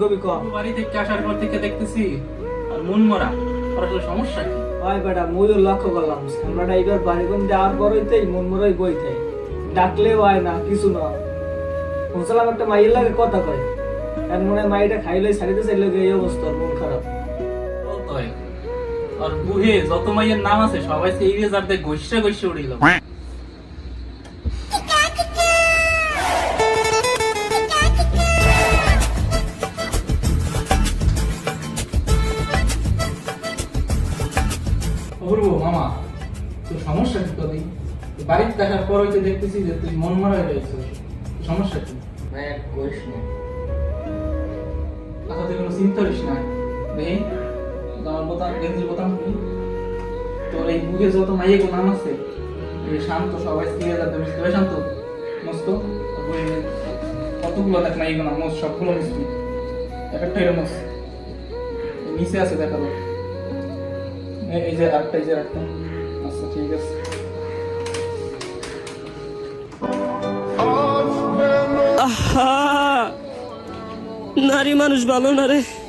কবি কম বাড়ি থেকে আসার পর থেকে দেখতেছি আর মন মরা। আর আসলে সমস্যা কি? হয় বেটা মুইও লক্ষ্য করলাম আমরা এবার বাড়ি কোন যাওয়ার পর হইতেই মন মরাই বই থাকে ডাকলেও হয় না কিছু না। শুনছিলাম একটা মাইয়ের লাগে কথা কয়। আর মনে হয় মাইটা খাইলে ছাড়িতে চাইলে এই অবস্থা মন খারাপ। আর বুহে যত মাইয়ের নাম আছে সবাই সেই রেজার দিয়ে গৈসা গৈসা উড়িল অপূর্ব মামা? তোর সমস্যা কি তোর বাড়িতে আসার পর হইতে দেখতেছি যে তুই মন মারা হয়ে সমস্যা কি? ভাই আর কইস না। আচ্ছা তুই কোনো চিন্তা করিস না। দেখি আমার বোতাম গেঞ্জির বোতাম খুলি। তোর এই বুকে যত মাইয়ে গো নাম আছে শান্ত সবাই স্থির যাতে শান্ত মস্ত। কতগুলো দেখ মাইয়ে গো নাম মস্ত সবগুলো মিষ্টি এক একটা এরকম আছে নিচে আছে দেখাবো এই- যে আরেকটা এই যে আরেকটা। আচ্ছা ঠিক আছে। নারী মানুষ ভালো না রে।